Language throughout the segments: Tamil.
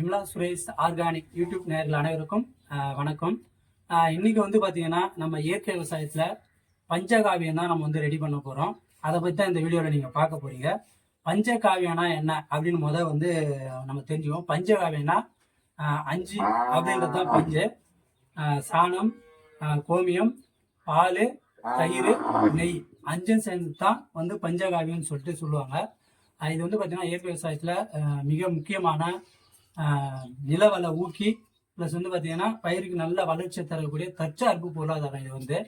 விமலா சுரேஷ் ஆர்கானிக் யூடியூப் நேரில் அனைவருக்கும் வணக்கம். இன்றைக்கி இன்னைக்கு வந்து பார்த்தீங்கன்னா நம்ம இயற்கை விவசாயத்தில் பஞ்சகாவியம் தான் நம்ம வந்து ரெடி பண்ண போகிறோம் அதை பற்றி தான் இந்த வீடியோவில் நீங்கள் பார்க்க போகிறீங்க பஞ்சகாவியம்னா என்ன அப்படின்னு முத வந்து நம்ம தெரிஞ்சுக்குவோம். பஞ்சகாவியம்னா அஞ்சு அப்படின்றது தான் பஞ்சு. சாணம் கோமியம் பால் தயிர் நெய். அஞ்சும் சேர்ந்து தான் வந்து பஞ்சகாவியம்னு சொல்லிட்டு சொல்லுவாங்க. இது வந்து பார்த்தீங்கன்னா இயற்கை விவசாயத்தில் மிக முக்கியமான நிலவலை ஊக்கி ப்ளஸ் வந்து பார்த்தீங்கன்னா பயிருக்கு நல்ல வளர்ச்சி தரக்கூடிய தற்சார்பு பொருளாதாரம் இது வந்து.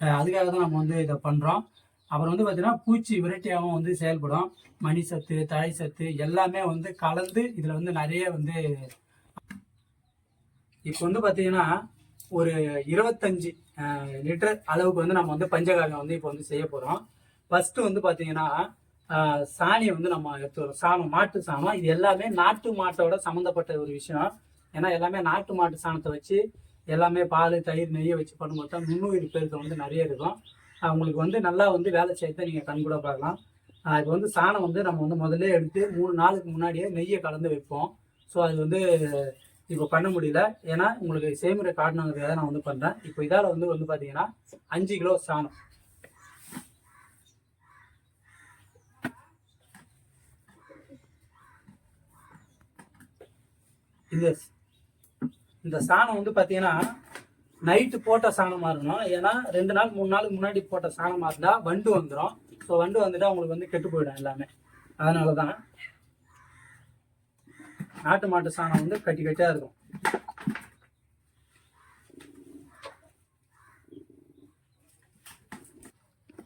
அதுக்காக தான் நம்ம வந்து இதை பண்ணுறோம் அப்புறம் வந்து பார்த்தீங்கன்னா பூச்சி விரட்டியாகவும் வந்து செயல்படும். மணி சத்து தழை சத்து எல்லாமே வந்து கலந்து இதில் வந்து நிறைய வந்து இப்போ வந்து பார்த்தீங்கன்னா ஒரு இருபத்தஞ்சி லிட்டர் அளவுக்கு வந்து நம்ம வந்து பஞ்சகாவியம் வந்து இப்போ வந்து செய்ய போகிறோம் ஃபஸ்ட்டு வந்து பார்த்தீங்கன்னா சாணியை வந்து நம்ம எடுத்துக்கிறோம் சாணம் மாட்டு சாணம். இது எல்லாமே நாட்டு மாட்டோட சம்மந்தப்பட்ட ஒரு விஷயம். ஏன்னா எல்லாமே நாட்டு மாட்டு சாணத்தை வச்சு எல்லாமே பால் தயிர் நெய்யை வச்சு பண்ணும்போது தான் நுண்ணுயிர் பெருக்கம் வந்து நிறைய இருக்கும். அவங்களுக்கு வந்து நல்லா வந்து வேலை செய்யறத நீங்கள் கண் கூட பார்க்கலாம். இப்போ இது வந்து சாணம் வந்து நம்ம வந்து முதல்ல எடுத்து மூணு நாளுக்கு முன்னாடியே நெய்யை கலந்து வைப்போம். ஸோ அது வந்து இப்போ பண்ண முடியல. ஏன்னா உங்களுக்கு செய்முறை காட்டணுங்கிறதுக்காக நான் வந்து பண்ணுறேன் இப்போ இதால் வந்து வந்து பார்த்தீங்கன்னா அஞ்சு கிலோ சாணம். இந்த இந்த சாணம் வந்து பார்த்தீங்கன்னா நைட்டு போட்ட சாணமாக இருக்கணும். ஏன்னா ரெண்டு நாள் மூணு நாளுக்கு முன்னாடி போட்ட சாணமாக இருந்தால் வண்டு வந்துடும் ஸோ வண்டு வந்துட்டு அவங்களுக்கு வந்து கெட்டு போயிடும் எல்லாமே. அதனால தான் நாட்டு மாட்டு சாணம் வந்து கட்டி கட்டியாக இருக்கும்.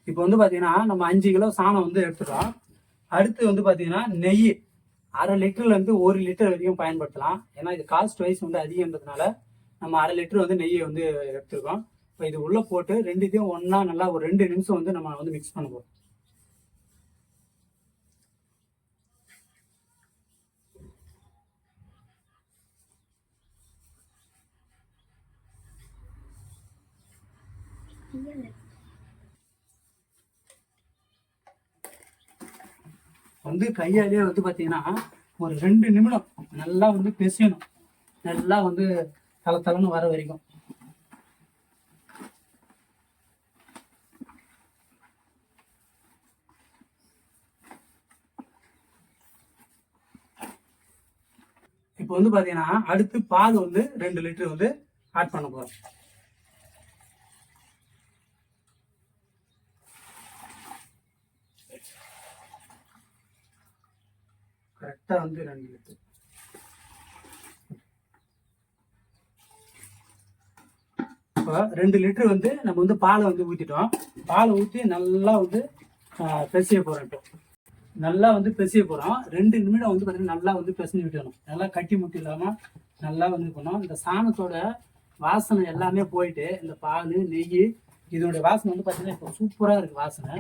இப்போ வந்து பார்த்தீங்கன்னா நம்ம அஞ்சு கிலோ சாணம் வந்து எடுத்துட்டோம் அடுத்து வந்து பார்த்தீங்கன்னா நெய். அரை லிட்டர்ல இருந்து ஒரு லிட்டர் வரைக்கும் பயன்படுத்தலாம். ஏன்னா இது காஸ்ட் வைஸ் வந்து அதிகன்றதுனால நம்ம அரை லிட்டர் வந்து நெய்யை வந்து எடுத்துருக்கோம். இப்போ இது உள்ள போட்டு ரெண்டுத்தையும் ஒன்றா நல்லா ஒரு ரெண்டு நிமிஷம் வந்து நம்ம வந்து மிக்ஸ் பண்ண போறோம். வந்து கையாலேயே வந்து பார்த்தீங்கன்னா ஒரு ரெண்டு நிமிடம் நல்லா வந்து பிசையணும். நல்லா வந்து தளத்தலன்னு வர வரைக்கும். இப்போ வந்து பார்த்தீங்கன்னா அடுத்து பால் வந்து ரெண்டு லிட்டர் வந்து ஆட் பண்ண போகிறோம் கரெக்டாக வந்து ரெண்டு லிட்டர் இப்போ ரெண்டு லிட்டர் வந்து நம்ம வந்து பாலை வந்து ஊற்றிட்டோம் பாலை ஊற்றி நல்லா வந்து பெசிய போகிறோம் நல்லா வந்து பெசிய போகிறோம் ரெண்டு நிமிடம் வந்து பார்த்தீங்கன்னா நல்லா வந்து பெசஞ்சு விட்டணும் நல்லா கட்டி முட்டி இல்லாமல் நல்லா வந்து பண்ணோம் இந்த சாணத்தோட வாசனை எல்லாமே போயிட்டு இந்த பால் நெய் இதோட வாசனை வந்து பார்த்தீங்கன்னா இப்போ சூப்பராக இருக்குது வாசனை.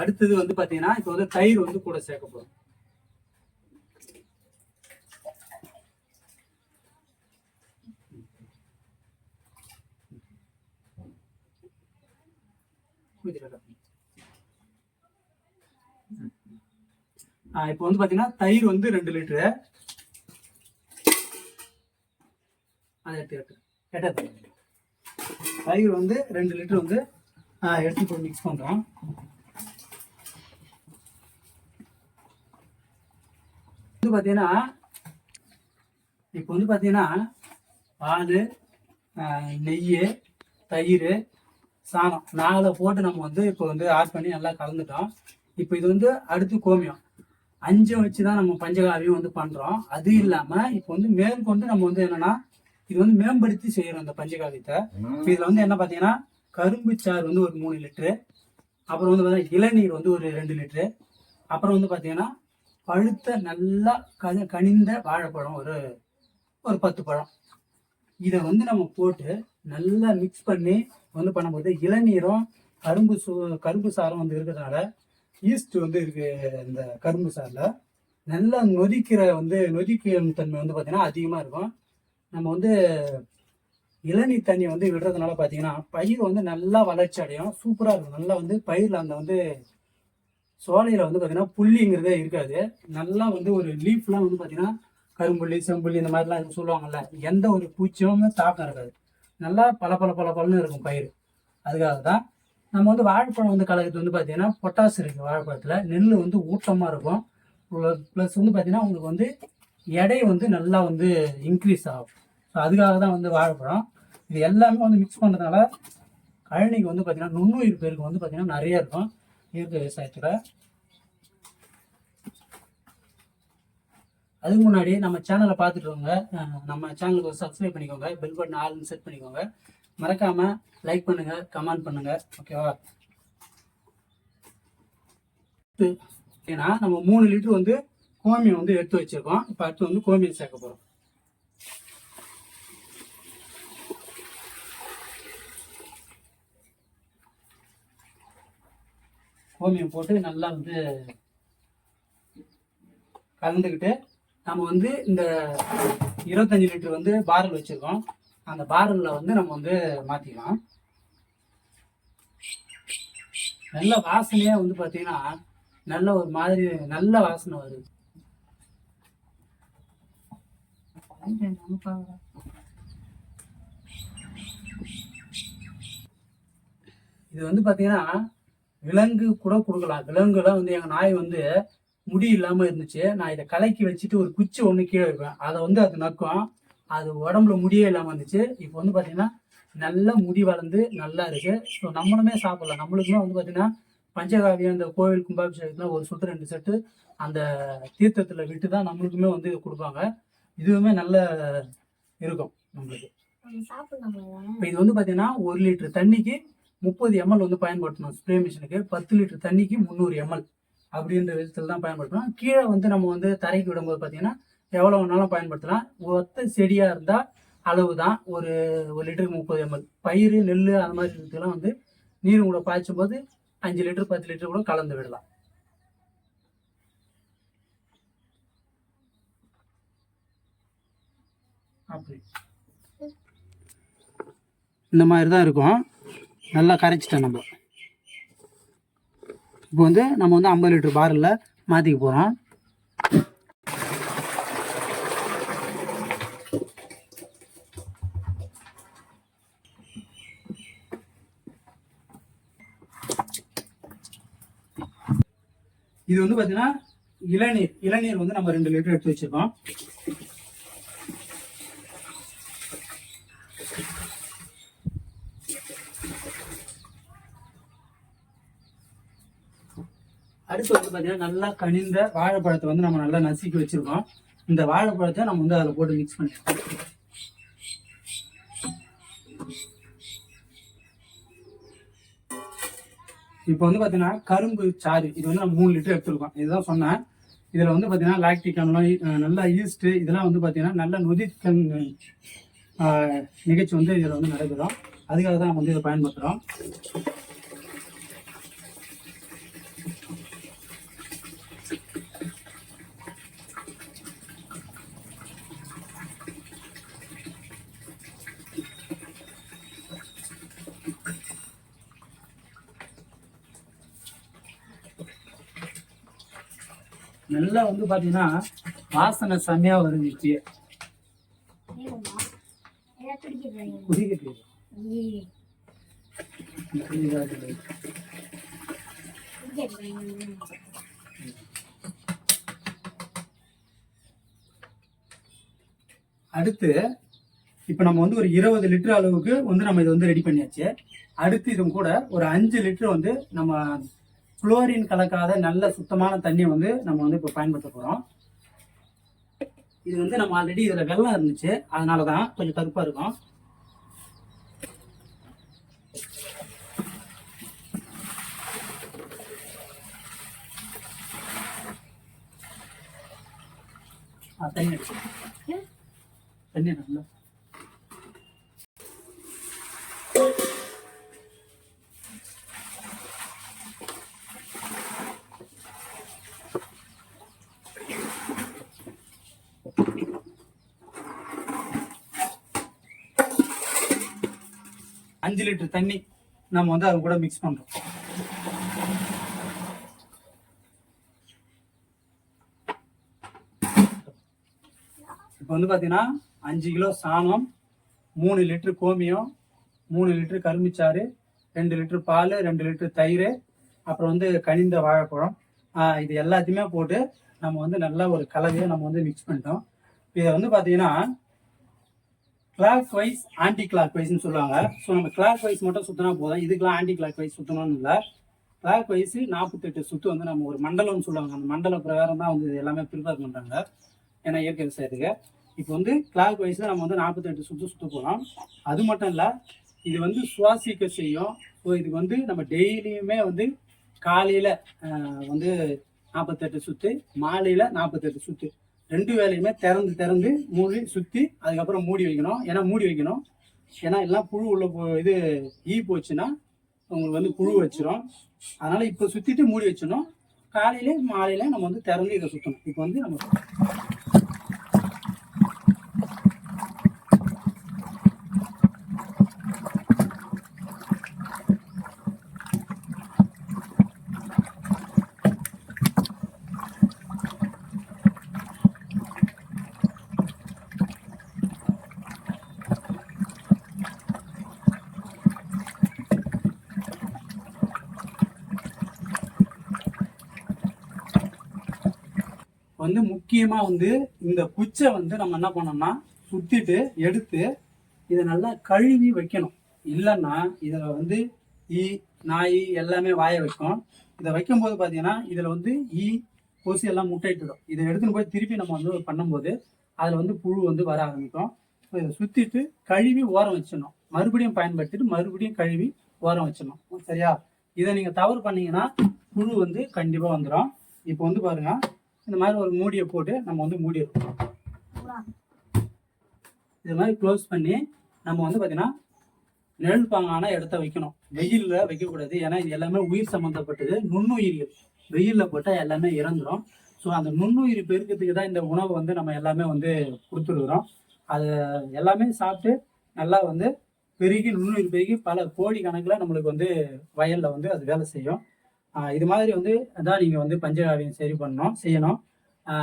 அடுத்தது வந்து பாத்தீங்கன்னா இப்போ வந்து தயிர் வந்து கூட சேர்க்க போறோம். இப்போ வந்து பாத்தீங்கன்னா தயிர் வந்து ரெண்டு லிட்டரு. அதை எடுத்து எடுத்து தயிர் வந்து ரெண்டு லிட்டர் வந்து எடுத்து மிக்ஸ் பண்றோம். வந்து பார்த்தீங்கன்னா இப்போ வந்து பார்த்தீங்கன்னா பால் நெய் தயிர் சாணம் நாளை போட்டு நம்ம வந்து இப்போ வந்து ஆட் பண்ணி நல்லா கலந்துட்டோம். இப்போ இது வந்து அடுத்து கோமியம். அஞ்சை வச்சு தான் நம்ம பஞ்சகாவியம் வந்து பண்ணுறோம் அது இல்லாமல் இப்போ வந்து மேற்கொண்டு நம்ம வந்து என்னன்னா இது வந்து மேம்படுத்தி செய்கிறோம் இந்த பஞ்சகாவியத்தை. இதில் வந்து என்ன பார்த்தீங்கன்னா கரும்பு சாறு வந்து ஒரு மூணு லிட்ரு அப்புறம் வந்து பார்த்தீங்கன்னா இளநீர் வந்து ஒரு ரெண்டு லிட்ரு அப்புறம் வந்து பார்த்தீங்கன்னா பழுத்த நல்லா கனி கனிந்த வாழைப்பழம் ஒரு ஒரு பத்து பழம். இதை வந்து நம்ம போட்டு நல்லா மிக்ஸ் பண்ணி வந்து பண்ணும்போது இளநீரும் கரும்பு சூ கரும்பு சாரம் வந்து இருக்கிறதுனால ஈஸ்ட் வந்து இருக்கு இந்த கரும்பு சாறில். நல்லா நொதிக்கிற வந்து நொதிக்கும் தன்மை வந்து பார்த்தீங்கன்னா அதிகமாக இருக்கும். நம்ம வந்து இளநீர் தண்ணி வந்து விடுறதுனால பார்த்தீங்கன்னா பயிர் வந்து நல்லா வளர்ச்சி அடையும். சூப்பராக இருக்கும். நல்லா வந்து பயிரில் அந்த வந்து சோலையில் வந்து பார்த்தீங்கன்னா புள்ளிங்கிறதே இருக்காது. நல்லா வந்து ஒரு லீஃப்லாம் வந்து பார்த்தீங்கன்னா கரும்புள்ளி செம்புள்ளி இந்த மாதிரிலாம் எதுவும் சொல்லுவாங்கல்ல எந்த ஒரு பூச்சியும் தாக்கம் இருக்காது. நல்லா பல பல பல பலன்னு இருக்கும் பயிர். அதுக்காக தான் நம்ம வந்து வாழைப்பழம் வந்து கலக்கிறது வந்து பார்த்தீங்கன்னா பொட்டாஸ் இருக்குது வாழைப்பழத்தில். நெல் வந்து ஊட்டமாக இருக்கும். ப்ளஸ் வந்து பார்த்தீங்கன்னா உங்களுக்கு வந்து எடை வந்து நல்லா வந்து இன்க்ரீஸ் ஆகும். ஸோ அதுக்காக தான் வந்து வாழைப்பழம். இது எல்லாமே வந்து மிக்ஸ் பண்ணுறதுனால கழனிக்கு வந்து பார்த்தீங்கன்னா நுண்ணுயிர் பேருக்கு வந்து பார்த்தீங்கன்னா நிறைய இருக்கும். இயற்கை விவசாயத்தில் அதுக்கு முன்னாடி நம்ம சேனலை பார்த்துட்டுருங்க நம்ம சேனலுக்கு சப்ஸ்கிரைப் பண்ணிக்கோங்க பெல் பட்டன் ஆல்னு செட் பண்ணிக்கோங்க. மறக்காமல் லைக் பண்ணுங்கள் கமெண்ட் பண்ணுங்கள் ஓகேவா ஏன்னா நம்ம மூணு லிட்டர் வந்து கோமியம் வந்து எடுத்து வச்சிருக்கோம். இப்போ அடுத்து வந்து கோமியம் சேர்க்க போகிறோம் கோமியம் போட்டு நல்லா வந்து கலந்துக்கிட்டு நம்ம வந்து இந்த இருபத்தஞ்சி லிட்டர் வந்து பாரல் வச்சுருக்கோம். அந்த பாரலில் வந்து நம்ம வந்து மாற்றிக்கலாம் நல்ல வாசனையே வந்து பார்த்தீங்கன்னா நல்ல ஒரு மாதிரி நல்ல வாசனை வருது. இது வந்து பார்த்தீங்கன்னா விலங்கு கூட கொடுக்கலாம். விலங்குலாம் வந்து எங்கள் நாய் வந்து முடி இல்லாமல் இருந்துச்சு. நான் இதை கலக்கி வச்சுட்டு ஒரு குச்சி ஒன்று கீழே வைப்பேன். அதை வந்து அது நக்கும். அது உடம்புல முடியே இல்லாமல் இருந்துச்சு. இப்போ வந்து பார்த்தீங்கன்னா நல்ல முடி வளர்ந்து நல்லா இருக்கு. ஸோ நம்மளுமே சாப்பிடலாம். நம்மளுக்குமே வந்து பார்த்தீங்கன்னா பஞ்சகாவியம் இந்த கோவில் கும்பாபிஷேகத்தில் ஒரு சொட்டு ரெண்டு செட்டு அந்த தீர்த்தத்தில் விட்டு தான் நம்மளுக்குமே வந்து கொடுப்பாங்க. இதுவுமே நல்ல இருக்கும் நம்மளுக்கு. இப்போ இது வந்து பார்த்தீங்கன்னா ஒரு லிட்டர் தண்ணிக்கு முப்பது எம்எல் வந்து பயன்படுத்தணும். ஸ்ப்ரே மிஷினுக்கு பத்து லிட்டர் தண்ணிக்கு முந்நூறு எம்எல் அப்படின்ற விதத்தில் தான் பயன்படுத்தணும். கீழே வந்து நம்ம வந்து தரைக்கு விடும்போது பார்த்தீங்கன்னா எவ்வளோ வேணாலும் பயன்படுத்தலாம். ஒத்த செடியாக இருந்தால் அளவு தான் ஒரு ஒரு லிட்டருக்கு முப்பது எம்எல் பயிர் நெல் அந்த மாதிரி இருக்கிறதுலாம் வந்து நீர் கூட பாய்ச்சும் போது அஞ்சு லிட்டர் பத்து லிட்டர் கூட கலந்து விடலாம். அப்படி. இந்த மாதிரி தான் இருக்கும். நல்லா கரைச்சிட்டேன் நம்ம. இப்போ வந்து நம்ம வந்து ஐம்பது லிட்டர் பாரில் மாற்றிக்க போகிறோம் இது வந்து பார்த்தீங்கன்னா இளநீர் இளநீர் வந்து நம்ம ரெண்டு லிட்டர் எடுத்து வச்சிருக்கோம் அடுத்து வந்து பார்த்தீங்கன்னா நல்லா கனிந்த வாழைப்பழத்தை வந்து நம்ம நல்லா நசுக்கி வச்சிருக்கோம். இந்த வாழைப்பழத்தை நம்ம வந்து அதில் போட்டு மிக்ஸ் பண்ணிக்கலாம். இப்போ வந்து பார்த்தீங்கன்னா கரும்பு சாறு இது வந்து நம்ம மூணு லிட்டர் எடுத்துருக்கோம். இதுதான் சொன்னேன். இதில் வந்து பார்த்தீங்கன்னா லாக்டிக் அமிலம் நல்லா ஈஸ்ட்டு இதெல்லாம் வந்து பார்த்தீங்கன்னா நல்ல நொதிக்கண் நிகழ்ச்சி வந்து இதில் வந்து நடைபெறும். அதுக்காக தான் நம்ம வந்து இதை பயன்படுத்துகிறோம் நல்லா வந்து பார்த்தீங்கன்னா வாசனை செம்மையாக வருது இப்பயே குடிக்கிறது அடுத்து இப்போ நம்ம வந்து ஒரு இருபது லிட்டர் அளவுக்கு வந்து நம்ம இதை வந்து ரெடி பண்ணியாச்சு. அடுத்து இதுவும் கூட ஒரு அஞ்சு லிட்டர் வந்து நம்ம குளோரின் கலக்காத நல்ல சுத்தமான தண்ணியை வந்து நம்ம வந்து இப்போ பயன்படுத்த போகிறோம் இது வந்து நம்ம ஆல்ரெடி இதில் வெள்ளம் இருந்துச்சு. அதனால தான் கொஞ்சம் கருப்பாக இருக்கும். ஆ, தண்ணி அடிச்சு தண்ணி நல்லா அஞ்சு லிட்டர் தண்ணி நம்ம வந்து அது கூட மிக்ஸ் பண்ணுறோம் இப்போ வந்து பார்த்தீங்கன்னா அஞ்சு கிலோ சாணம் மூணு லிட்டரு கோமியம் மூணு லிட்டரு கரும்பிச்சாறு ரெண்டு லிட்டரு பால் ரெண்டு லிட்டரு தயிர் அப்புறம் வந்து கனிந்த வாழைப்பழம். இது எல்லாத்தையுமே போட்டு நம்ம வந்து நல்லா ஒரு கலவையை நம்ம வந்து மிக்ஸ் பண்ணிட்டோம். இதை வந்து பார்த்தீங்கன்னா கிளாக் வைஸ் ஆன்டி கிளாக் வைஸ்னு சொல்லுவாங்க. ஸோ நம்ம கிளாக் வைஸ் மட்டும் சுற்றினா போதும். இதுக்கெல்லாம் ஆன்டி கிளாக் வைஸ் சுற்றணும்னு இல்லை. கிளாக் வைஸ் நாற்பத்தெட்டு சுற்று வந்து நம்ம ஒரு மண்டலம்னு சொல்லுவாங்க. அந்த மண்டல பிரகாரம் தான் வந்து இது எல்லாமே ப்ரிப்பேர் பண்ணுறாங்க ஏன்னா இயற்கை விவசாயத்துக்கு. இப்போ வந்து கிளாக் வைஸில் நம்ம வந்து நாற்பத்தெட்டு சுற்று சுற்ற போகலாம் அது மட்டும் இல்லை இது வந்து சுவாசிக்க செய்யும். ஸோ இதுக்கு வந்து நம்ம டெய்லியுமே வந்து காலையில் வந்து நாற்பத்தெட்டு சுற்று மாலையில் நாற்பத்தெட்டு சுற்று ரெண்டு வேலையுமே திறந்து திறந்து மூடி சுற்றி அதுக்கப்புறம் மூடி வைக்கணும். ஏன்னா மூடி வைக்கணும். ஏன்னா எல்லாம் புழு உள்ள போ இது ஈ போச்சுன்னா உங்களுக்கு வந்து புழு வச்சிரும். அதனால இப்போ சுற்றிட்டு மூடி வச்சிடணும். காலையில மாலையில நம்ம வந்து திறந்து இதை சுற்றணும் இப்போ வந்து நம்ம முக்கியமாக முக்கியமா வந்து இந்த குச்சை வந்து நம்ம என்ன பண்ணோம்னா சுத்திட்டு எடுத்து இதை நல்லா கழுவி வைக்கணும். இல்லைன்னா இதில் வந்து ஈ நாய் எல்லாமே வாய வைக்கும். இதை வைக்கும்போது பார்த்தீங்கன்னா இதில் வந்து ஈ கொசு எல்லாம் முட்டையிட்டுடும் இதை எடுத்துன்னு போய் திருப்பி நம்ம வந்து பண்ணும்போது அதில் வந்து புழு வந்து வர ஆரம்பிக்கும். ஸோ இதை சுற்றிட்டு கழுவி ஓரம் வச்சிடணும். மறுபடியும் பயன்படுத்திட்டு மறுபடியும் கழுவி ஓரம் வச்சிடணும். சரியா? இதை நீங்கள் தவறு பண்ணீங்கன்னா புழு வந்து கண்டிப்பாக வந்துடும் இப்போ வந்து பாருங்க. இந்த மாதிரி ஒரு மூடியை போட்டு நம்ம வந்து மூடிடுறோம் இது மாதிரி க்ளோஸ் பண்ணி நம்ம வந்து பார்த்தீங்கன்னா நிழல் பாங்கான இடத்த வைக்கணும். வெயிலில் வைக்கக்கூடாது. ஏன்னா இது எல்லாமே உயிர் சம்மந்தப்பட்டது நுண்ணுயிர்கள். வெயிலில் போட்டால் எல்லாமே இறந்துடும் ஸோ அந்த நுண்ணுயிர் பெருக்கிறதுக்கு தான் இந்த உணவு வந்து நம்ம எல்லாமே வந்து கொடுத்துருக்குறோம். அது எல்லாமே சாப்பிட்டு நல்லா வந்து பெருகி நுண்ணுயிர் பெருகி பல கோடி கணக்கில் நம்மளுக்கு வந்து வயலில் வந்து அது வேலை செய்யும். இது மாதிரி வந்து அதான் நீங்கள் வந்து பஞ்சகாவியம் சரி பண்ணணும் செய்யணும்.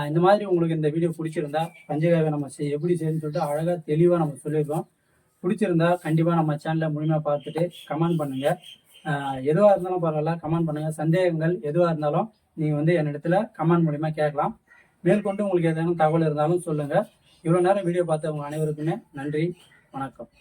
இந்த மாதிரி உங்களுக்கு இந்த வீடியோ பிடிச்சிருந்தா பஞ்சகாவியம் நம்ம செய் எப்படி செய்யணும்னு சொல்லிட்டு அழகாக தெளிவாக நம்ம சொல்லியிருக்கோம் பிடிச்சிருந்தா கண்டிப்பாக நம்ம சேனலை முழுமையாக பார்த்துட்டு கமெண்ட் பண்ணுங்கள் எதுவாக இருந்தாலும் பரவாயில்ல கமெண்ட் பண்ணுங்கள் சந்தேகங்கள் எதுவாக இருந்தாலும் நீங்கள் வந்து என்னிடத்துல கமெண்ட் மூலிமா கேட்கலாம். மேற்கொண்டு உங்களுக்கு ஏதேனும் தகவல் இருந்தாலும் சொல்லுங்கள் இவ்வளோ நேரம் வீடியோ பார்த்தவங்க உங்கள் அனைவருக்குமே நன்றி வணக்கம்.